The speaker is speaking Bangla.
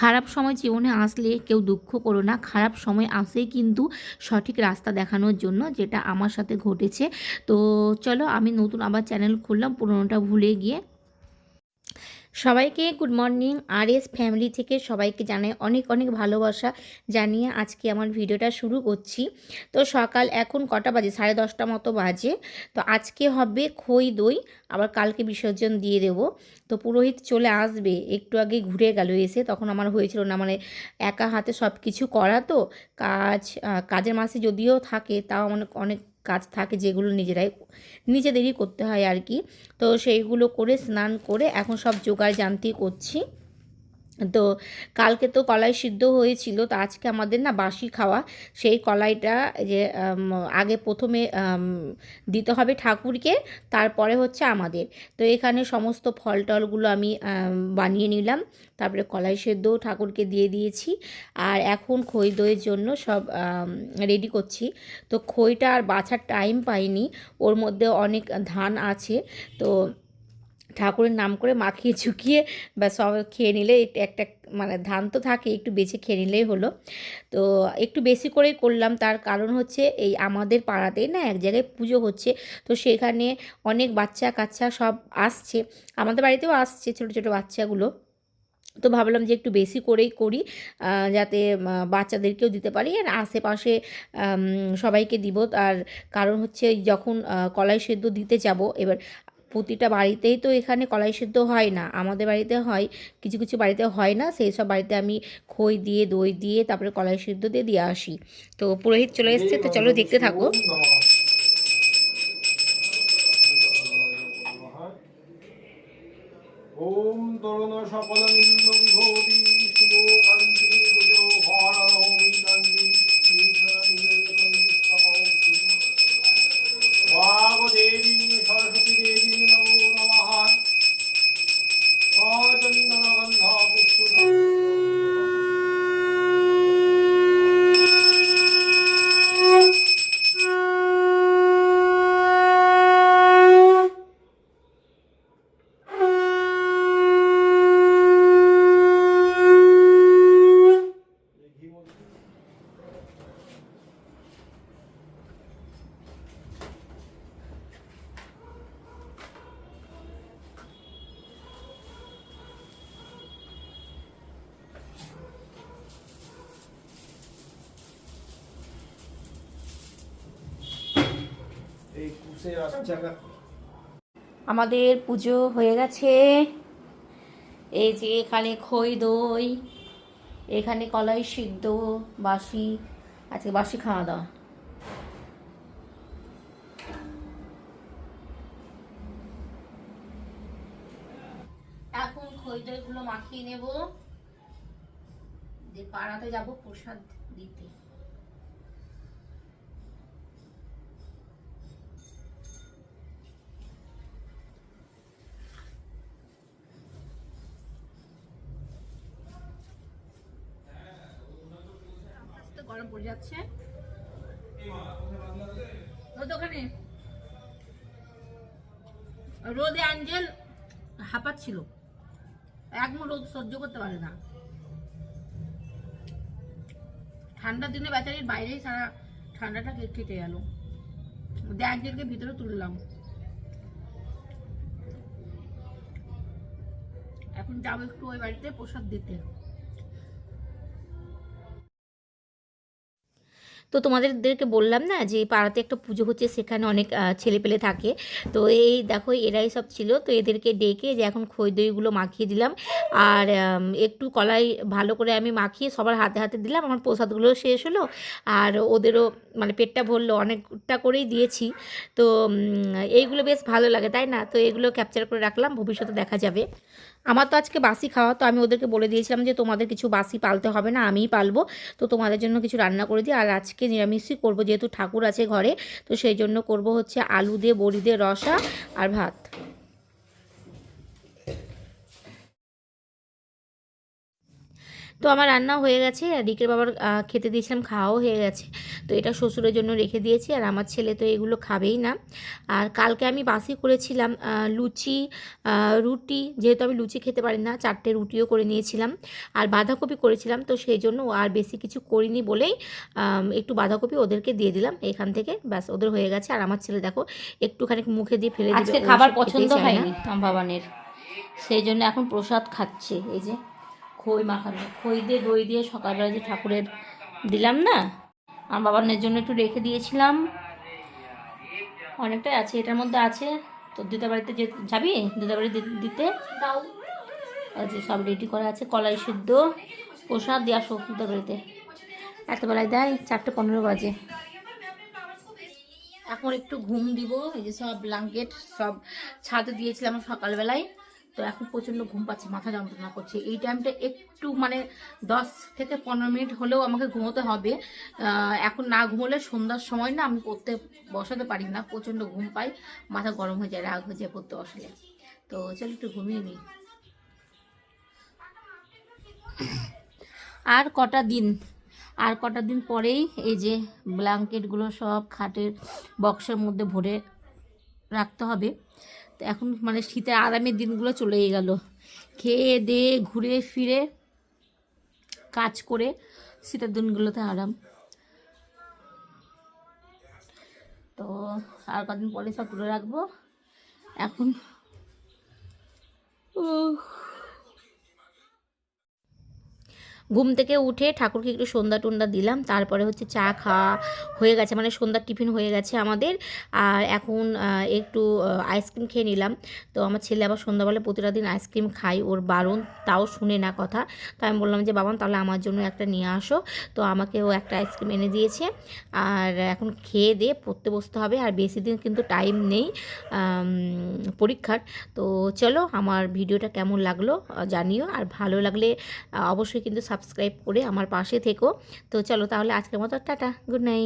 খারাপ সময় জীবনে আসলে কেউ দুঃখ করো না। খারাপ সময় আসেই কিন্তু সঠিক রাস্তা দেখানোর জন্য যেটা আমার সাথে ঘটেছে। তো চলো আমি নতুন আবার চ্যানেল খুললাম, পুরোনোটা ভুলে গিয়ে। সবাইকে গুড মর্নিং আর এস ফ্যামিলি থেকে সবাইকে জানাই অনেক অনেক ভালোবাসা জানিয়ে আজকে আমার ভিডিওটা শুরু করছি। তো সকাল এখন কটা বাজে? সাড়ে দশটা মতো বাজে। তো আজকে হবে খই দই, আবার কালকে বিসর্জন দিয়ে দেবো। তো পুরোহিত চলে আসবে, একটু আগে ঘুরে গেল এসে, তখন আমার হয়েছিল না মানে একা হাতে সব কিছু করা তো, কাজ কাজের মাসে যদিও থাকে, তাও অনেক অনেক কাজ থাকে যেগুলো নিজেরাই নিজেদেরই করতে হয় আর কি। তো সেইগুলো করে স্নান করে এখন সব জোগাড় জানতি করছি। তো কালকে তো কলাই সিদ্ধ হয়েছিল, তো আজকে আমাদের না বাসি খাওয়া। সেই কলাইটা যে আগে প্রথমে দিতে হবে ঠাকুরকে, তারপরে হচ্ছে আমাদের। তো এখানে সমস্ত ফল টলগুলো আমি, বানিয়ে নিলাম। তারপরে কলাই সেদ্ধ ঠাকুরকে দিয়ে দিয়েছি। আর এখন খই দইয়ের জন্য সব রেডি করছি। তো খইটা আর বাছার টাইম পাইনি, ওর মধ্যে অনেক ধান আছে। তো ঠাকুরের নাম করে মাখিয়ে ঝুঁকিয়ে বা সব খেয়ে নিলে একটা মানে ধান তো থাকে, একটু বেছে খেয়ে নিলেই হলো। তো একটু বেশি করেই করলাম। তার কারণ হচ্ছে এই আমাদের পাড়াতেই না এক জায়গায় পুজো হচ্ছে। তো সেখানে অনেক বাচ্চা কাচ্চা সব আসছে। আমাদের বাড়িতেও আসছে ছোটো ছোটো বাচ্চাগুলো। তো ভাবলাম যে একটু বেশি করেই করি যাতে বাচ্চাদেরকেও দিতে পারি। আর আশেপাশে সবাইকে দিব। আর কারণ হচ্ছে যখন কলাই সেদ্ধ দিতে যাব, এবার প্রতিটা বাড়িতেই তো এখানে কলাই সেদ্ধ হয় না। আমাদের বাড়িতে হয়, কিছু কিছু বাড়িতে হয় না। সেই সব বাড়িতে আমি খই দিয়ে, দই দিয়ে, তারপরে কলাই সেদ্ধ দিয়ে দিয়ে আসি। তো পুরোহিত চলে এসছে, তো চলো দেখতে থাকো। কান্তি আমাদের পুজো হয়ে গেছে। এই যে এখানে খই দই, এখানে কলাই সিদ্ধ, বাসি, আজকে বাসি খাওয়া দাওয়া। এখন খই দইগুলো মাখিয়ে নেব। পাড়াতে যাব প্রসাদ দিতে। গরম পড়ে যাচ্ছে। ওখানে? রোদে অ্যাঞ্জেল হাঁপাচ্ছিল। একদম রোদ সহ্য করতে পারে না। ঠান্ডার দিনে বেচারির বাইরেই সারা ঠান্ডাটা কেটে গেল। অ্যাঞ্জেলকে ভিতরে তুললাম। এখন যাব একটু ওই বাড়িতে প্রসাদ দিতে। তো তোমাদেরকে বললাম না যে পাড়াতে একটা পুজো হচ্ছে, সেখানে অনেক ছেলে পেলে থাকে। তো এই দেখো, এরাই সব ছিল। তো এদেরকে ডেকে যে এখন খই দইগুলো মাখিয়ে দিলাম। আর একটু কলাই ভালো করে আমি মাখিয়ে সবার হাতে হাতে দিলাম। আমার প্রসাদগুলো শেষ হলো। আর ওদেরও মানে পেটটা ভরলো, অনেকটা করেই দিয়েছি। তো এইগুলো বেশ ভালো লাগে, তাই না? তো এগুলো ক্যাপচার করে রাখলাম। ভবিষ্যতে দেখা যাবে। আমার তো আজকে বাসি খাওয়া, তো আমি ওদেরকে বলে দিয়েছিলাম যে তোমাদের কিছু বাসি পালতে হবে না, আমিই পালবো। তো তোমাদের জন্য কিছু রান্না করে দিই। আর আজকে নিরামিষই করব, যেহেতু ঠাকুর আছে ঘরে, তো সেই জন্য করব হচ্ছে আলু দিয়ে বড়ি দিয়ে রসা আর ভাত। তো আমার রান্না হয়ে গেছে আর রিকের বাবার খেতে দিয়েছিলাম খাওয়াও হয়ে গেছে। তো এটা শ্বশুরের জন্য রেখে দিয়েছি আর আমার ছেলে তো এগুলো খাবেই না। আর কালকে আমি বাসি করেছিলাম লুচি রুটি। যেহেতু আমি লুচি খেতে পারি না চারটে রুটিও করে নিয়েছিলাম। আর বাঁধাকপি করেছিলাম তো সেই জন্য আর বেশি কিছু করিনি বলেই একটু বাঁধাকপি ওদেরকে দিয়ে দিলাম এখান থেকে। ব্যাস ওদের হয়ে গেছে। আর আমার ছেলে দেখো একটুখানি মুখে দিয়ে ফেলে আজকে খাবার পছন্দ চায় না। বাবানের। সেই জন্য এখন প্রসাদ খাচ্ছে এই যে। খই মাখানো খই দিয়ে দই দিয়ে সকালবেলা যে ঠাকুরের দিলাম না আমার বাবানের জন্য একটু রেখে দিয়েছিলাম। অনেকটাই আছে এটার মধ্যে আছে। তো দিদা বাড়িতে যে যাবি দিদা বাড়ি দিতে? দাও। যে সব রেডি করা আছে কলাই সিদ্ধ প্রসাদ দিয়ে আসো দিদা বাড়িতে। এত বেলায় দেয় চারটে পনেরো বাজে। এখন একটু ঘুম দিব এই যে সব ব্ল্যাঙ্কেট সব ছাদে দিয়েছিলাম সকালবেলায়। তো এখন প্রচণ্ড ঘুম পাচ্ছে, মাথা যন্ত্রণা করছে। এই টাইমটা একটু মানে দশ থেকে পনেরো মিনিট হলেও আমাকে ঘুমোতে হবে। এখন না ঘুমোলে সন্ধ্যার সময় না আমি পড়তে বসাতে পারি না, প্রচণ্ড ঘুম পাই, মাথা গরম হয়ে যায়, রাগ হয়ে যায় পড়তে বসলে। তো চল একটু ঘুমিয়ে নিই আর কটা দিন? আর কটা দিন পরেই এই যে ব্ল্যাঙ্কেটগুলো সব খাটের বক্সের মধ্যে ভরে রাখতে হবে। এখন মানে শীতের আরামের দিনগুলো চলেই গেল। খেয়ে দেয়ে ঘুরে ফিরে কাজ করে শীতের দিনগুলোতে আরাম। তো আর কদিন পরে সব তুলে রাখব। এখন উহ ঘুম থেকে উঠে ঠাকুরকে একটু সন্ধ্যা টন্ধ্যা দিলাম, তারপরে হচ্ছে চা খাওয়া হয়ে গেছে মানে সন্ধ্যার টিফিন হয়ে গেছে আমাদের, আর এখন একটু আইসক্রিম খেয়ে নিলাম। তো আমার ছেলে আবার সন্ধ্যাবেলা প্রতিটা দিন আইসক্রিম খাই ওর বারণ তাও শুনে না কথা। তো আমি বললাম যে বাবা তাহলে আমার জন্য একটা নিয়ে আসো। তো আমাকে ও একটা আইসক্রিম এনে দিয়েছে, আর এখন খেয়ে দিয়ে পড়তে বসতে হবে, আর বেশি দিন কিন্তু টাইম নেই পরীক্ষার। তো চলো, আমার ভিডিওটা কেমন লাগল জানিও, আর ভালো লাগলে অবশ্যই কিন্তু সাবস্ক্রাইব করে আমার পাশে থেকো। তো চলো তাহলে আজকের মতো টাটা গুড নাইট।